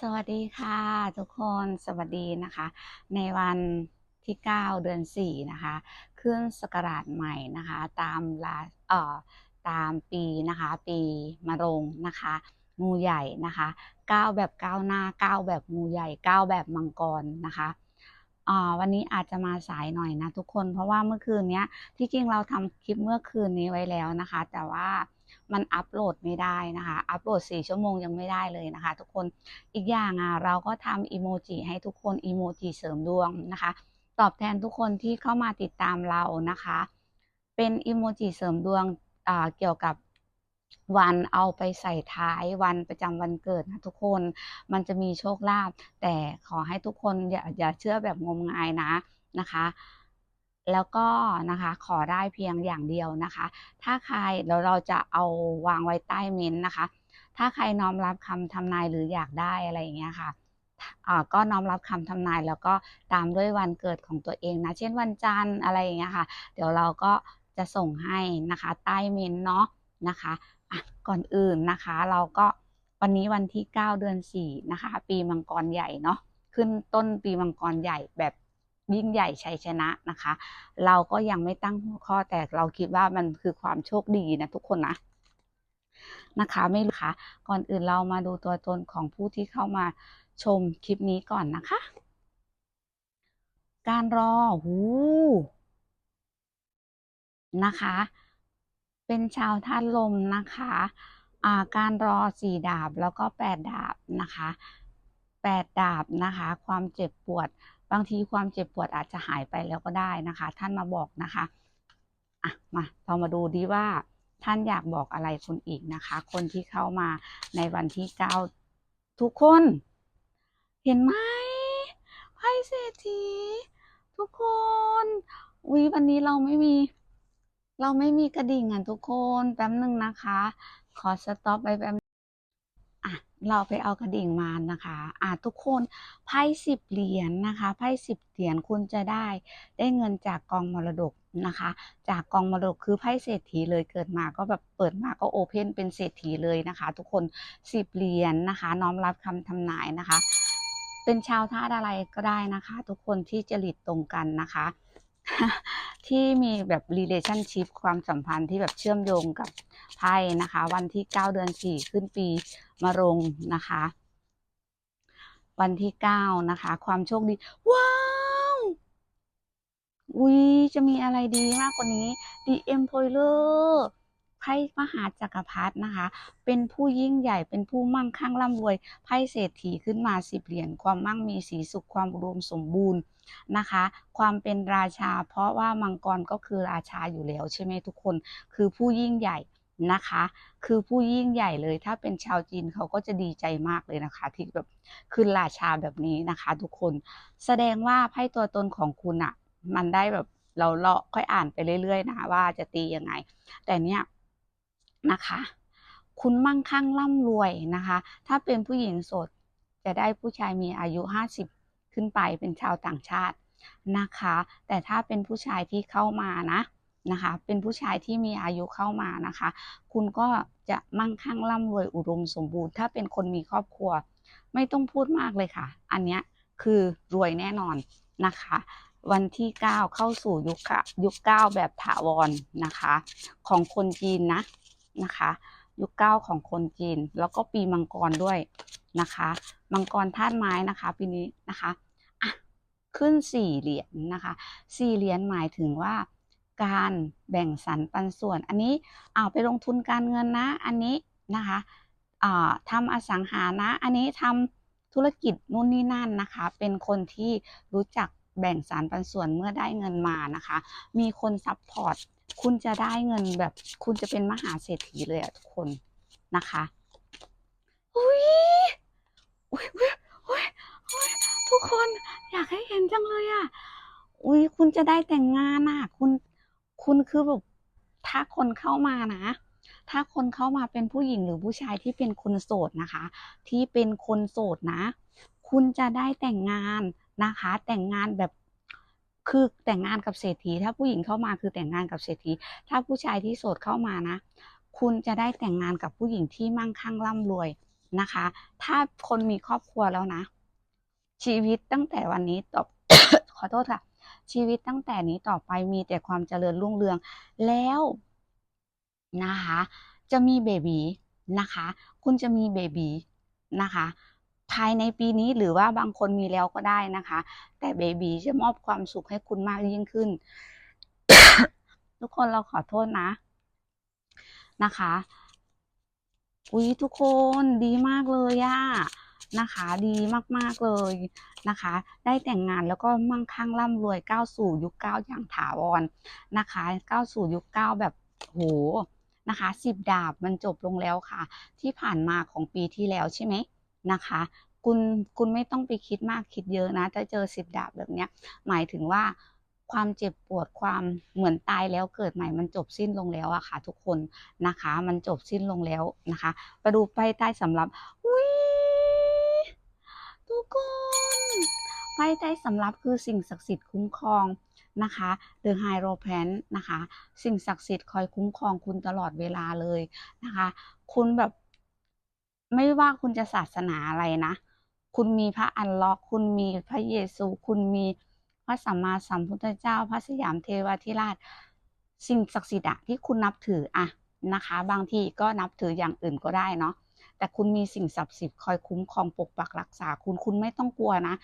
สวัสดีค่ะทุกคนสวัสดีนะคะ ในวันที่ 9 เดือน 4 นะคะขึ้นศักราชใหม่นะคะ ตามลาเอ่อตามปีนะคะ ปีมะโรงนะคะ งูใหญ่นะคะก้าวแบบก้าวหน้าก้าวแบบงูใหญ่ก้าวแบบมังกรนะคะอ่าวันนี้อาจจะมาสายหน่อยนะทุกคน เพราะว่าเมื่อคืนเนี้ยที่จริงเราทำคลิปเมื่อคืนนี้ไว้แล้วนะคะ แต่ว่า มันอัปโหลดไม่ได้นะคะ อัปโหลด 4 ชั่วโมงยังไม่ได้เลยนะคะ ทุกคน อีกอย่างอะเราก็ทำอีโมจิให้ทุกคนอีโมจิเสริมดวงนะคะ ตอบแทนทุกคนที่เข้ามาติดตามเรานะคะ เป็นอีโมจิเสริมดวงเกี่ยวกับวันเอาไปใส่ท้ายวันประจำวันเกิดนะทุกคนมันจะมีโชคลาภแต่ขอให้ทุกคนอย่าอย่าเชื่อแบบงมงายนะนะคะ แล้วก็นะคะขอได้เพียงอย่างเดียวนะคะ ถ้าใครเดี๋ยวเราจะเอาวางไว้ใต้เม้นนะคะ ถ้าใครน้อมรับคำทำนายหรืออยากได้อะไรอย่างเงี้ยค่ะอ่าก็น้อมรับคำทำนายแล้วก็ตามด้วยวันเกิดของตัวเองนะ เช่นวันจันทร์อะไรอย่างเงี้ยค่ะ เดี๋ยวเราก็จะส่งให้นะคะ ใต้เมนเนาะนะคะะก่อนอื่นนะคะ เราก็วันนี้วันที่ 9 เดือน4นะคะ ปีมังกรใหญ่เนาะขึ้นต้นปีมังกรใหญ่แบบ ยิ่งใหญ่ชัยชนะนะคะ เราก็ยังไม่ตั้งหัวข้อแต่เราคิดว่ามันคือความโชคดีนะทุกคนนะนะคะ ไม่รู้ค่ะก่อนอื่นเรามาดูตัวตนของผู้ที่เข้ามาชมคลิปนี้ก่อนนะคะ การรอหูนะคะ เป็นชาวธาตุลมนะคะาการรอสี่ดาบแล้วก็แปดดาบนะคะแปดดาบนะคะ ความเจ็บปวด บางทีความเจ็บปวดอาจจะหายไปแล้วก็ได้นะคะ ท่านมาบอกนะคะอะมาเรามาดูดีว่าท่านอยากบอกอะไรคุณอีกนะคะ คนที่เข้ามาในวันที่เก้าทุกคน เห็นไหมไพ่เศรษฐีทุกคนอุ๊ยวันนี้เราไม่มี เราไม่มีกระดิ่งอะทุกคนแป๊บหนึ่งนะคะ ขอสต็อปไปแป๊บ อะเราไปเอากระดิ่งมานะคะอะทุกคนไพ่สิบเหรียญนะคะไพ่สิบเหรียญคุณจะได้ได้เงินจากกองมรดกนะคะ จากกองมรดกคือไพ่เศรษฐีเลยเกิดมาก็แบบเปิดมาก็โอเพนเป็นเศรษฐีเลยนะคะ ทุกคนสิบเหรียญนะคะ น้อมรับคำทำนายนะคะ เป็นชาวธาตุอะไรก็ได้นะคะ ทุกคนที่จริตตรงกันนะคะที่มีแบบ relationship ความสัมพันธ์ที่แบบเชื่อมโยงกับ ไพ่นะคะ วันที่ 9 เดือน 4 ขึ้นปีมะโรงนะคะ วันที่ 9 นะคะ ความโชคดี ว้าวอุ้ยจะมีอะไรดีมากกว่านี้ The Emperor ไพ่มหาจักรพรรดินะคะ เป็นผู้ยิ่งใหญ่เป็นผู้มั่งคั่งร่ำรวยไพ่เศรษฐีขึ้นมาสิบเหรียญความมั่งมีสีสุขความอุดมสมบูรณ์นะคะ ความเป็นราชา เพราะว่ามังกรก็คือราชาอยู่แล้วใช่ไหมทุกคน คือผู้ยิ่งใหญ่ นะคะ คือผู้ยิ่งใหญ่เลยถ้าเป็นชาวจีนเขาก็จะดีใจมากเลยนะคะ ที่แบบขึ้นราชาแบบนี้นะคะ ทุกคนแสดงว่าไพ่ตัวตนของคุณอะมันได้แบบเราเลาะค่อยอ่านไปเรื่อยๆนะว่าจะตียังไง แต่เนี้ยนะคะ คุณมั่งคั่งร่ำรวยนะคะ ถ้าเป็นผู้หญิงโสดจะได้ผู้ชายมีอายุ 50 ขึ้นไปเป็นชาวต่างชาตินะคะ แต่ถ้าเป็นผู้ชายที่เข้ามานะ นะคะ เป็นผู้ชายที่มีอายุเข้ามานะคะ คุณก็จะมั่งคั่งร่ำรวยอุดมสมบูรณ์ ถ้าเป็นคนมีครอบครัว ไม่ต้องพูดมากเลยค่ะ อันเนี้ยคือรวยแน่นอนนะคะ วันที่ 9 เข้าสู่ยุคะยุค 9 แบบถาวรนะคะ ของคนจีนนะนะคะยุค9ของคนจีน แล้วก็ปีมังกรด้วยนะคะมังกรธาตุไม้นะคะปีนี้นะคะอะขึ้น4เหรียญนะคะ4เหรียญหมายถึงว่า การแบ่งสรรปันส่วน อันนี้เอาไปลงทุนการเงินนะ อันนี้นะคะทำอสังหานะ อันนี้ทำธุรกิจนู่นนี่นั่นนะคะ เป็นคนที่รู้จักแบ่งสรรปันส่วนเมื่อได้เงินมานะคะ มีคนซัพพอร์ต คุณจะได้เงินแบบ คุณจะเป็นมหาเศรษฐีเลยอะทุกคนนะคะ อุ้ยอุ้ยอุ้ยอุ้ยอุ้ยทุกคนอยากให้เห็นจังเลยอะอุ้ยคุณจะได้แต่งงานอะคุณ คุณคือแบบถ้าคนเข้ามานะ ถ้าคนเข้ามาเป็นผู้หญิงหรือผู้ชายที่เป็นคนโสดนะคะ ที่เป็นคนโสดนะ คุณจะได้แต่งงานนะคะ แต่งงานแบบคือแต่งงานกับเศรษฐี ถ้าผู้หญิงเข้ามาคือแต่งงานกับเศรษฐี ถ้าผู้ชายที่โสดเข้ามานะ คุณจะได้แต่งงานกับผู้หญิงที่มั่งคั่งร่ำรวยนะคะ ถ้าคนมีครอบครัวแล้วนะ ชีวิตตั้งแต่วันนี้ต่อขอโทษค่ะ ชีวิตตั้งแต่นี้ต่อไปมีแต่ความเจริญรุ่งเรืองแล้วนะคะ จะมีเบบีนะคะ คุณจะมีเบบีนะคะ ภายในปีนี้หรือว่าบางคนมีแล้วก็ได้นะคะ แต่เบบีจะมอบความสุขให้คุณมากยิ่งขึ้น ทุกคนเราขอโทษนะนะคะ อุ๊ยทุกคนดีมากเลยอะ นะคะ ดีมากๆเลยนะคะ ได้แต่งงานแล้วก็มั่งคั่งร่ำรวยก้าวสู่ยุคเก้าอย่างถาวรนะคะก้าวสู่ยุคเก้าแบบโหนะคะสิบดาบมันจบลงแล้วค่ะ ที่ผ่านมาของปีที่แล้วใช่ไหมนะคะ คุณคุณไม่ต้องไปคิดมากคิดเยอะนะถ้าเจอสิบดาบแบบเนี้ย หมายถึงว่าความเจ็บปวดความเหมือนตายแล้วเกิดใหม่มันจบสิ้นลงแล้วอะค่ะ ทุกคนนะคะ มันจบสิ้นลงแล้วนะคะไปดูไพ่ใต้สำรับอุ้ย ทุกคนไพ่ใต้สำรับคือสิ่งศักดิ์สิทธิ์คุ้มครองนะคะ The Hierophant นะคะ สิ่งศักดิ์สิทธิ์คอยคุ้มครองคุณตลอดเวลาเลยนะคะ คุณแบบ ไม่ว่าคุณจะศาสนาอะไรนะ คุณมีพระอันลาะห์คุณมีพระเยซู คุณมีพระสัมมาสัมพุทธเจ้า พระสยามเทวทิราช สิ่งศักดิ์สิทธิ์อะที่คุณนับถืออะนะคะ บางทีก็นับถืออย่างอื่นก็ได้เนาะ แต่คุณมีสิ่งศักดิ์สิทธิ์คอยคุ้มครองปกปักรักษาคุณคุณไม่ต้องกลัวนะ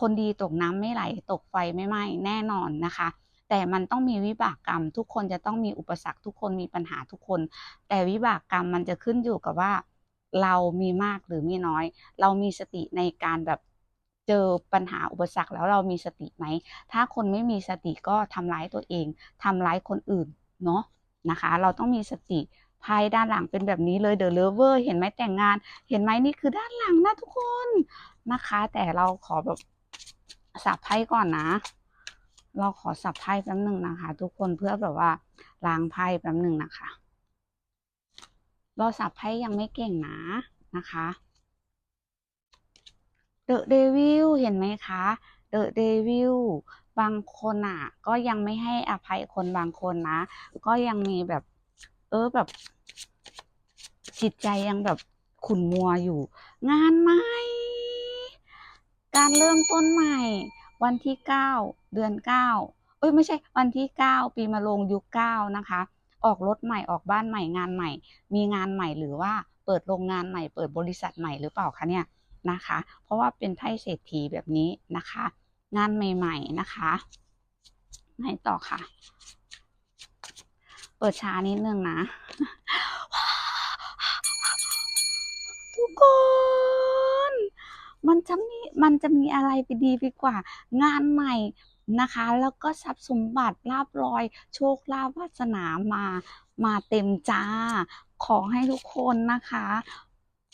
คนดีตกน้ำไม่ไหลตกไฟไม่ไหม้แน่นอนนะคะ แต่มันต้องมีวิบากกรรม ทุกคนจะต้องมีอุปสรรคทุกคนมีปัญหาทุกคน แต่วิบากกรรมมันจะขึ้นอยู่กับว่า เรามีมากหรือมีน้อย เรามีสติในการแบบเจอปัญหาอุปสรรคแล้วเรามีสติไหม ถ้าคนไม่มีสติก็ทำร้ายตัวเอง ทำร้ายคนอื่น เนาะนะคะ เราต้องมีสติ ไพ่ด้านหลังเป็นแบบนี้เลย The Lover เห็นไหมแต่งงาน เห็นไหมนี่คือด้านหลังนะทุกคนนะคะ แต่เราขอแบบสับไพ่ก่อนนะ เราขอสับไพ่แป๊บหนึ่งนะคะ ทุกคนเพื่อแบบว่าล้างไพ่แป๊บหนึ่งนะคะ เราสับไพ่ยังไม่เก่งนะนะคะ The Devil เห็นไหมคะ The Devil บางคนอะ ก็ยังไม่ให้อภัยคนบางคนนะ ก็ยังมีแบบ ออแบบ จิตใจยังแบบขุ่นมัวอยู่ งานใหม่ การเริ่มต้นใหม่ วันที่เก้าเดือนเก้าเอ้ยไม่ใช่วันที่เก้าปีมะโรงยุคเก้านะคะ ออกรถใหม่ออกบ้านใหม่งานใหม่ มีงานใหม่หรือว่าเปิดโรงงานใหม่ เปิดบริษัทใหม่หรือเปล่าคะเนี่ยนะคะ เพราะว่าเป็นไพ่เศรษฐีแบบนี้นะคะ งานใหม่ ๆนะคะไหนต่อค่ะ เปิดช้านิดนึงนะ ทุกคน มันจะมีมันจะมีอะไรไปดีไปกว่า งานใหม่นะคะ แล้วก็ทรัพย์สมบัติลาบลอย โชคลาภวาสนามามาเต็มจ้า ขอให้ทุกคนนะคะ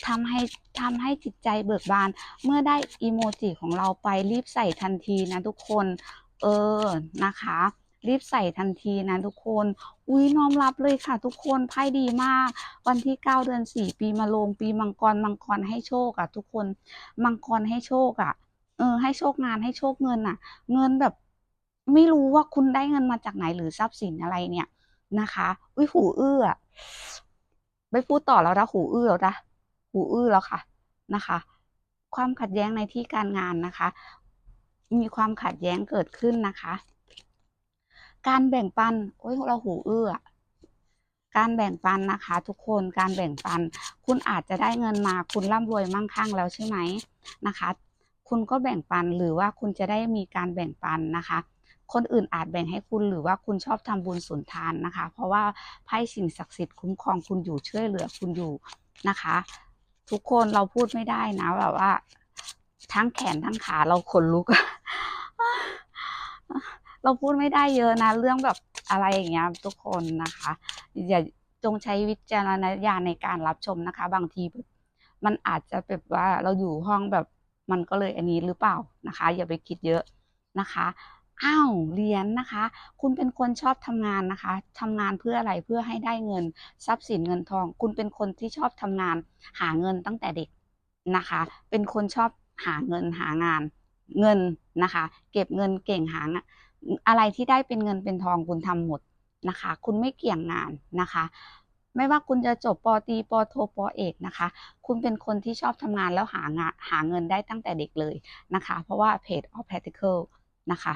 ทำให้ทำให้จิตใจเบิกบาน เมื่อได้อีโมจิของเราไปรีบใส่ทันทีนะทุกคน เออนะคะ รีบใส่ทันทีนะทุกคน อุ้ยน้อมรับเลยค่ะ ทุกคนไพ่ดีมาก วันที่เก้าเดือนสี่ปีมะโรงปีมังกรมังกรให้โชคอะทุกคนมังกรให้โชคอะเออ ให้โชคงานให้โชคเงินอะเงินแบบ ไม่รู้ว่าคุณได้เงินมาจากไหนหรือทรัพย์สินอะไรเนี่ยนะคะ อุ้ยหูอื้ออะไม่พูดต่อแล้วนะหูอื้อแล้วนะหูอื้อแล้วค่ะนะคะ ความขัดแย้งในที่การงานนะคะ มีความขัดแย้งเกิดขึ้นนะคะ การแบ่งปันโอ้ยเราหูอื้อการแบ่งปันนะคะ ทุกคนการแบ่งปัน คุณอาจจะได้เงินมาคุณร่ำรวยมั่งคั่งแล้วใช่ไหมนะคะ คุณก็แบ่งปันหรือว่าคุณจะได้มีการแบ่งปันนะคะ คนอื่นอาจแบ่งให้คุณหรือว่าคุณชอบทำบุญสุนทานนะคะ เพราะว่าไพ่สิ่งศักดิ์สิทธิ์คุ้มครองคุณอยู่ช่วยเหลือคุณอยู่นะคะ ทุกคนเราพูดไม่ได้นะแบบว่า ทั้งแขนทั้งขาเราขนลุก เราพูดไม่ได้เยอะนะเรื่องแบบอะไรอย่างเงี้ยทุกคนนะคะอย่าจงใช้วิจารณญาณในการรับชมนะคะ บางทีมันอาจจะแบบว่าเราอยู่ห้องแบบมันก็เลยอันนี้หรือเปล่านะคะ อย่าไปคิดเยอะนะคะอ้าวเรียนนะคะ คุณเป็นคนชอบทำงานนะคะทำงานเพื่ออะไรเพื่อให้ได้เงิน ทรัพย์สินเงินทอง คุณเป็นคนที่ชอบทำงาน หาเงินตั้งแต่เด็กนะคะ เป็นคนชอบหาเงินหางานเงินนะคะ เก็บเงินเก่งหา อะไรที่ได้เป็นเงินเป็นทองคุณทำหมดนะคะ คุณไม่เกี่ยงงานนะคะ ไม่ว่าคุณจะจบปอตีปอโทปอเอกนะคะ คุณเป็นคนที่ชอบทำงานแล้วหางานหาเงินได้ตั้งแต่เด็กเลยนะคะ เพราะว่า page of Pentacle นะคะ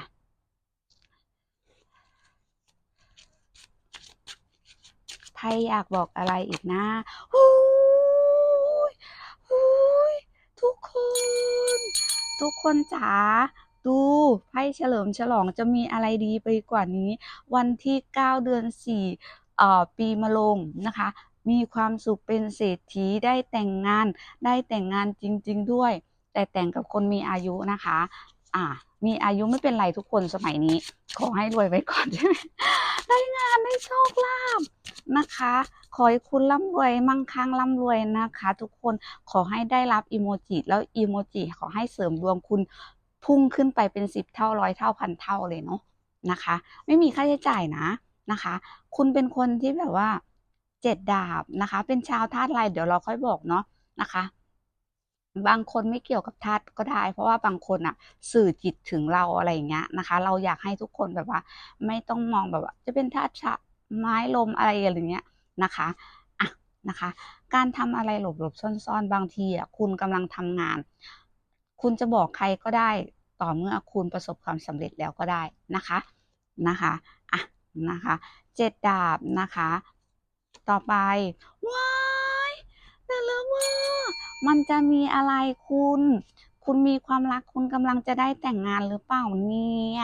ไพ่อยากบอกอะไรอีกนะหูยหูยทุกคน ทุกคนจ๋า ดูไพ่เฉลิมฉลองจะมีอะไรดีไปกว่านี้ วันที่ 9 เดือน4เอ่อปีมะโรงนะคะ มีความสุขเป็นเศรษฐีได้แต่งงาน ได้แต่งงานจริง ๆ ด้วย แต่แต่งกับคนมีอายุนะคะ อ่า มีอายุไม่เป็นไรทุกคนสมัยนี้ ขอให้รวยไว้ก่อนใช่ไหมได้งานได้โชคลาภนะคะ ขอให้คุณร่ำรวยมั่งคั่งร่ำรวยนะคะ ทุกคนขอให้ได้รับอีโมจิแล้วอีโมจิขอให้เสริมดวงคุณ พุ่งขึ้นไปเป็นสิบเท่าร้อยเท่าพันเท่าเลยเนาะนะคะ ไม่มีค่าใช้จ่ายนะนะคะ คุณเป็นคนที่แบบว่าเจ็ดดาบนะคะ เป็นชาวธาตุอะไรเดี๋ยวเราค่อยบอกเนาะนะคะ บางคนไม่เกี่ยวกับธาตุก็ได้ เพราะว่าบางคนอะสื่อจิตถึงเราอะไรอย่างเงี้ยนะคะ เราอยากให้ทุกคนแบบว่า ไม่ต้องมองแบบว่า จะเป็นธาตุชะไม้ลมอะไรอย่างเงี้ยนะคะอะนะคะ การทำอะไรหลบๆซ่อนๆ บางทีอะคุณกำลังทำงาน คุณจะบอกใครก็ได้ ต่อเมื่อคุณประสบความสำเร็จแล้วก็ได้นะคะนะคะอะนะคะเจ็ดดาบนะคะ ต่อไปว้ายแต่ละว่ามันจะมีอะไรคุณ คุณมีความรักคุณกำลังจะได้แต่งงานหรือเปล่าเนี่ย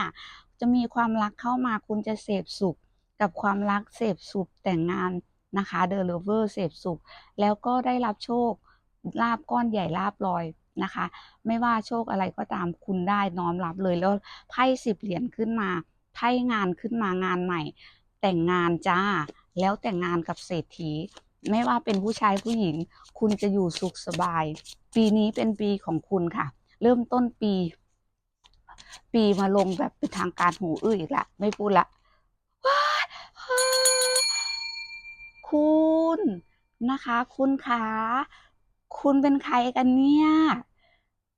จะมีความรักเข้ามาคุณจะเสพสุขกับความรักเสพสุขแต่งงานนะคะเดอะเลเวอร์เสพสุข แล้วก็ได้รับโชคลาบก้อนใหญ่ลาบลอย นะคะ ไม่ว่าโชคอะไรก็ตามคุณได้น้อมรับเลยแล้วไพ่สิบเหรียญขึ้นมาไพ่งานขึ้นมางานใหม่ แต่งงานจ้า แล้วแต่งงานกับเศรษฐี ไม่ว่าเป็นผู้ชายผู้หญิง คุณจะอยู่สุขสบาย ปีนี้เป็นปีของคุณค่ะ เริ่มต้นปี ปีมาลงแบบเป็นทางการหูอื้ออีกละไม่พูดละว้าคุณนะคะ คุณคะ คุณเป็นใครกันเนี่ย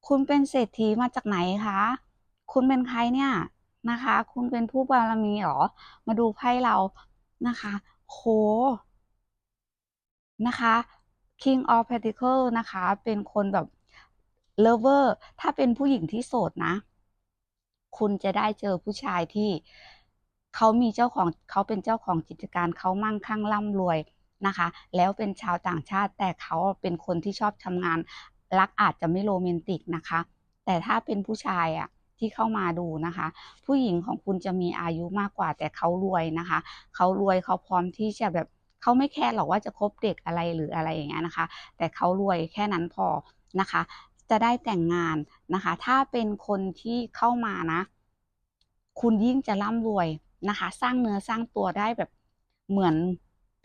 คุณเป็นเศรษฐีมาจากไหนคะ คุณเป็นใครเนี่ยนะคะ คุณเป็นผู้บารมีหรอ มาดูไพ่เรานะคะโหนะคะ King of Pentacle นะคะ เป็นคนแบบ lover ถ้าเป็นผู้หญิงที่โสดนะ คุณจะได้เจอผู้ชายที่เขามีเจ้าของเขาเป็นเจ้าของกิจการเขามั่งคั่งร่ำรวย นะคะ แล้วเป็นชาวต่างชาติแต่เขาเป็นคนที่ชอบทำงาน รักอาจจะไม่โรแมนติกนะคะ แต่ถ้าเป็นผู้ชายอะที่เข้ามาดูนะคะ ผู้หญิงของคุณจะมีอายุมากกว่า แต่เขารวยนะคะ เขารวยเขาพร้อมที่จะแบบเขาไม่แคร์หรอกว่าจะคบเด็กอะไรหรืออะไรอย่างเงี้ยนะคะ แต่เขารวยแค่นั้นพอนะคะ จะได้แต่งงานนะคะ ถ้าเป็นคนที่เข้ามานะ คุณยิ่งจะร่ำรวยนะคะ สร้างเนื้อสร้างตัวได้แบบเหมือน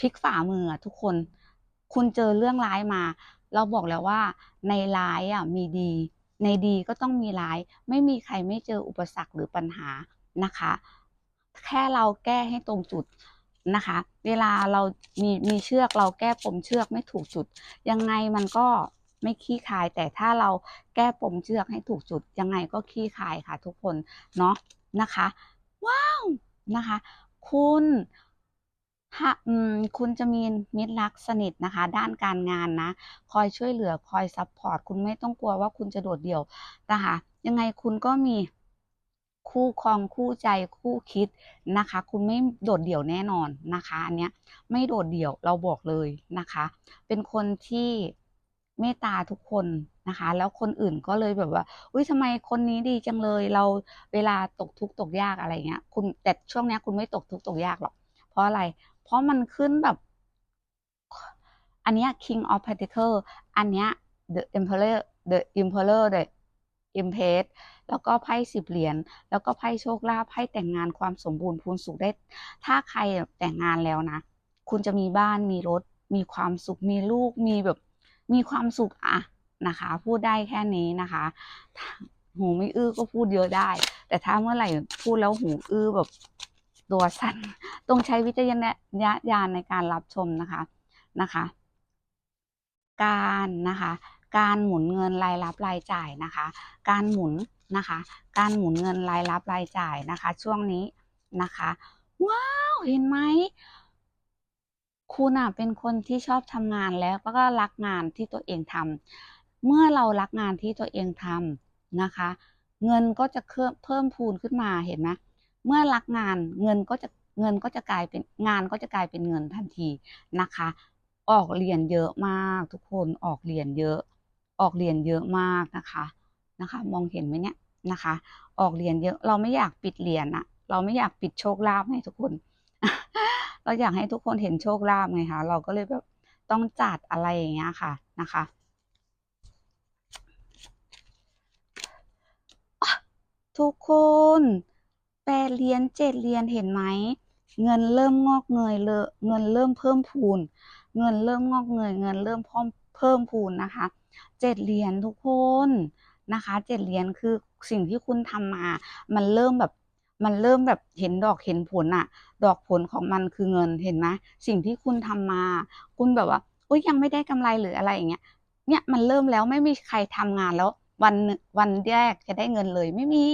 พลิกฝ่ามืออะทุกคน คุณเจอเรื่องร้ายมา เราบอกแล้วว่าในร้ายอะมีดี ในดีก็ต้องมีร้าย ไม่มีใครไม่เจออุปสรรคหรือปัญหานะคะ แค่เราแก้ให้ตรงจุดนะคะ เวลาเรามีมีเชือกเราแก้ปมเชือกไม่ถูกจุด ยังไงมันก็ไม่ขี้คาย แต่ถ้าเราแก้ปมเชือกให้ถูกจุด ยังไงก็ขี้คายค่ะ ทุกคนเนาะนะคะ ว้าวนะคะ คุณ ฮะอืมคุณจะมีมิตรรักสนิทนะคะ ด้านการงานนะ คอยช่วยเหลือคอยซัพพอร์ตคุณไม่ต้องกลัวว่าคุณจะโดดเดี่ยวนะคะ ยังไงคุณก็มีคู่ครองคู่ใจคู่คิดนะคะ คุณไม่โดดเดี่ยวแน่นอนนะคะ อันเนี้ยไม่โดดเดี่ยวเราบอกเลยนะคะ เป็นคนที่เมตตาทุกคนนะคะ แล้วคนอื่นก็เลยแบบว่าอุ้ยทำไมคนนี้ดีจังเลย เราเวลาตกทุกข์ตกยากอะไรเงี้ย คุณแต่ช่วงเนี้ยคุณไม่ตกทุกข์ตกยากหรอก เพราะอะไร เพราะมันขึ้นแบบ อันเนี้ย King of Pentacle อันเนี้ย The Emperor The Emperor The Empress แล้วก็ไพ่สิบเหรียญแล้วก็ไพ่โชคลาภไพ่แต่งงานความสมบูรณ์พูนสุขได้ ถ้าใครแต่งงานแล้วนะ คุณจะมีบ้านมีรถ มีความสุขมีลูกมีแบบ มีความสุขอะนะคะ พูดได้แค่นี้นะคะหูไม่อื้อก็พูดเยอะได้ แต่ถ้าเมื่อไหร่พูดแล้วหูอื้อแบบ ตัวสั่นต้องใช้วิจารณญาณในการรับชมนะคะนะคะ การนะคะ การหมุนเงินรายรับรายจ่ายนะคะ การหมุนนะคะ การหมุนเงินรายรับรายจ่ายนะคะ ช่วงนี้นะคะ ว้าวเห็นไหมคุณน่ะเป็นคนที่ชอบทำงานแล้วก็รักงานที่ตัวเองทำเมื่อเรารักงานที่ตัวเองทำนะคะ เงินก็จะเพิ่มเพิ่มพูนขึ้นมาเห็นไหม เมื่อรักงานเงินก็จะเงินก็จะกลายเป็นงานก็จะกลายเป็นเงินทันทีนะคะ ออกเรียนเยอะมากทุกคนออกเรียนเยอะ ออกเรียนเยอะมากนะคะนะคะ มองเห็นไหมเนี่ยนะคะ ออกเรียนเยอะเราไม่อยากปิดเรียนอะเราไม่อยากปิดโชคลาภให้ทุกคน เราอยากให้ทุกคนเห็นโชคลาภไงคะเราก็เลยแบบต้องจัดอะไรอย่างเงี้ยค่ะนะคะทุกคน แปดเหรียญเจ็ดเหรียญเห็นไหม เงินเริ่มงอกเงยเลเงินเริ่มเพิ่มพูน เงินเริ่มงอกเงย เงินเริ่มเพิ่มเพิ่มพูนนะคะเจ็ดเหรียญทุกคนนะคะเจ็ดเหรียญคือสิ่งที่คุณทำมา มันเริ่มแบบมันเริ่มแบบเห็นดอกเห็นผลอะดอกผลของมันคือเงินเห็นไหมสิ่งที่คุณทำมา คุณแบบว่าอุ้ยยังไม่ได้กำไรหรืออะไรอย่างเงี้ยเนี่ยมันเริ่มแล้วไม่มีใครทำงานแล้ว วันวันแรกจะได้เงินเลยไม่มี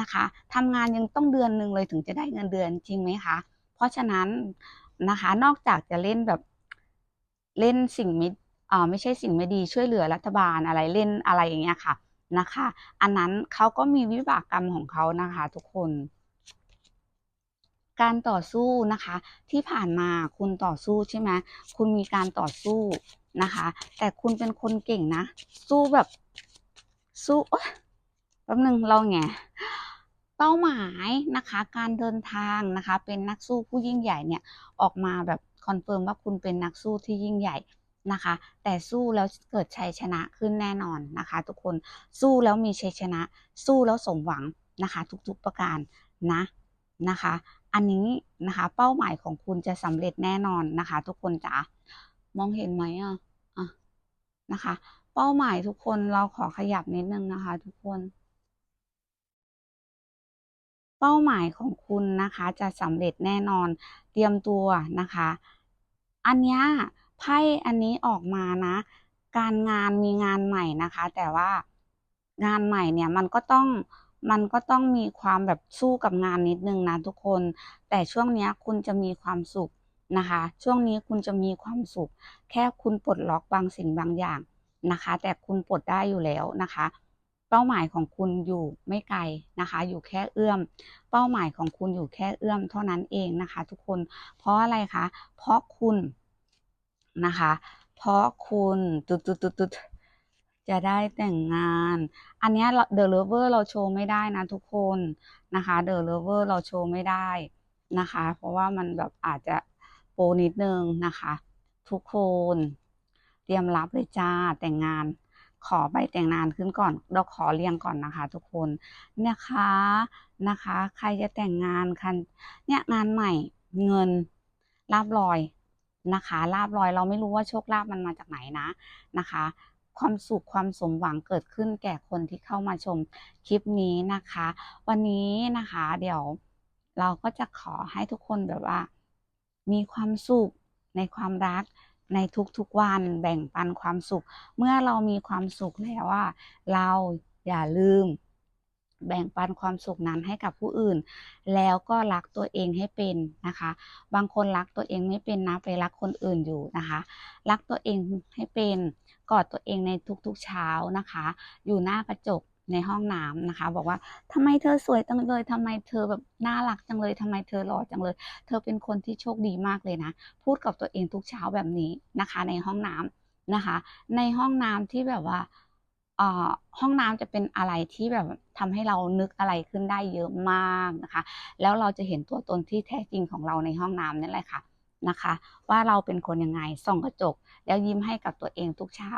นะคะทำงานยังต้องเดือนหนึ่งเลยถึงจะได้เงินเดือนจริงไหมคะ เพราะฉะนั้นนะคะนอกจากจะเล่นแบบเล่นสิ่งไม่อ่าไม่ใช่สิ่งไม่ดีช่วยเหลือรัฐบาลอะไรเล่นอะไรอย่างเงี้ยค่ะนะคะ อันนั้นเขาก็มีวิบากกรรมของเขานะคะ ทุกคน การต่อสู้นะคะ ที่ผ่านมาคุณต่อสู้ใช่ไหมคุณมีการต่อสู้นะคะ แต่คุณเป็นคนเก่งนะ สู้แบบสู้ แป๊บนึงเราไงเป้าหมายนะคะการเดินทางนะคะ เป็นนักสู้ผู้ยิ่งใหญ่เนี่ยออกมาแบบคอนเฟิร์มว่าคุณเป็นนักสู้ที่ยิ่งใหญ่นะคะ แต่สู้แล้วเกิดชัยชนะขึ้นแน่นอนนะคะ ทุกคนสู้แล้วมีชัยชนะ สู้แล้วสมหวังนะคะ ทุกๆประการนะนะคะ อันนี้นะคะเป้าหมายของคุณจะสำเร็จแน่นอนนะคะ ทุกคนจ๋ามองเห็นไหมอะอะนะคะ เป้าหมายทุกคนเราขอขยับนิดนึงนะคะ ทุกคน เป้าหมายของคุณนะคะจะสำเร็จแน่นอนเตรียมตัวนะคะ อันนี้ไพ่อันนี้ออกมานะ การงานมีงานใหม่นะคะ แต่ว่างานใหม่เนี่ยมันก็ต้องมันก็ต้องมีความแบบสู้กับงานนิดนึงนะทุกคน แต่ช่วงนี้คุณจะมีความสุขนะคะ ช่วงนี้คุณจะมีความสุข แค่คุณปลดล็อกบางสิ่งบางอย่างนะคะ แต่คุณปลดได้อยู่แล้วนะคะ เป้าหมายของคุณอยู่ไม่ไกลนะคะ อยู่แค่เอื้อม เป้าหมายของคุณอยู่แค่เอื้อมเท่านั้นเองนะคะ ทุกคนเพราะอะไรคะเพราะคุณนะคะ เพราะคุณตุดตุดตุดตุดจะได้แต่งงาน อันนี้เดอะเลเวอร์เราโชว์ไม่ได้นะทุกคนนะคะเดอะเลเวอร์เราโชว์ไม่ได้นะคะ เพราะว่ามันแบบอาจจะโปนิดนึงนะคะ ทุกคน เตรียมรับเลยจ้าแต่งงาน ขอใบแต่งงานขึ้นก่อน เราขอเรียงก่อนนะคะ ทุกคนนะคะนะคะ ใครจะแต่งงานคันเนี่ยงานใหม่เงินลาบลอยนะคะลาบลอยเราไม่รู้ว่าโชคลาภมันมาจากไหนนะนะคะ ความสุขความสมหวังเกิดขึ้นแก่คนที่เข้ามาชมคลิปนี้นะคะ วันนี้นะคะ เดี๋ยวเราก็จะขอให้ทุกคนแบบว่า มีความสุขในความรัก ในทุกๆวันแบ่งปันความสุข เมื่อเรามีความสุขแล้วว่า เราอย่าลืม แบ่งปันความสุขนั้นให้กับผู้อื่น แล้วก็รักตัวเองให้เป็นนะคะ บางคนรักตัวเองไม่เป็นนะไปรักคนอื่นอยู่นะคะ รักตัวเองให้เป็นกอดตัวเองในทุกๆเช้านะคะ อยู่หน้ากระจก ในห้องน้ำนะคะ บอกว่าทำไมเธอสวยจังเลยทำไมเธอแบบน่ารักจังเลยทำไมเธอหล่อจังเลย เธอเป็นคนที่โชคดีมากเลยนะ พูดกับตัวเองทุกเช้าแบบนี้นะคะ ในห้องน้ำนะคะ ในห้องน้ำที่แบบว่าเอ่อห้องน้ำจะเป็นอะไรที่แบบทำให้เรานึกอะไรขึ้นได้เยอะมากนะคะ แล้วเราจะเห็นตัวตนที่แท้จริงของเราในห้องน้ำนั่นแหละค่ะนะคะ ว่าเราเป็นคนยังไงส่องกระจก แล้วยิ้มให้กับตัวเองทุกเช้า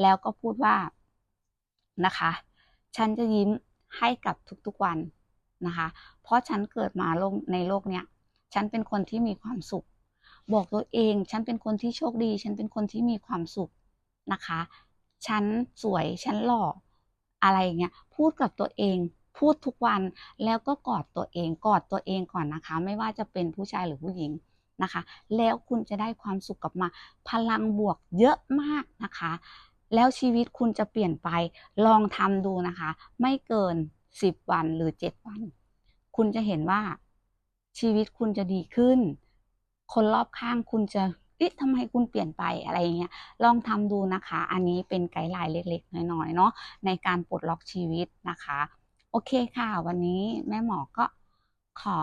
แล้วก็พูดว่านะคะ ฉันจะยิ้มให้กับทุกๆวันนะคะ เพราะฉันเกิดมาโลกในโลกเนี้ย ฉันเป็นคนที่มีความสุข บอกตัวเอง ฉันเป็นคนที่โชคดี ฉันเป็นคนที่มีความสุขนะคะ ฉันสวย ฉันหล่อ อะไรเงี้ย พูดกับตัวเอง พูดทุกวัน แล้วก็กอดตัวเอง กอดตัวเองก่อนนะคะ ไม่ว่าจะเป็นผู้ชายหรือผู้หญิงนะคะ แล้วคุณจะได้ความสุขกลับมา พลังบวกเยอะมากนะคะ แล้วชีวิตคุณจะเปลี่ยนไป ลองทำดูนะคะ ไม่เกิน10วันหรือ7วัน คุณจะเห็นว่าชีวิตคุณจะดีขึ้น คนรอบข้างคุณจะเอ๊ะทำไมคุณเปลี่ยนไปอะไรเงี้ย ลองทำดูนะคะ อันนี้เป็นไกด์ไลน์เล็กๆ น้อยๆ เนาะในการปลดล็อกชีวิตนะคะ โอเคค่ะ วันนี้แม่หมอก็ขอ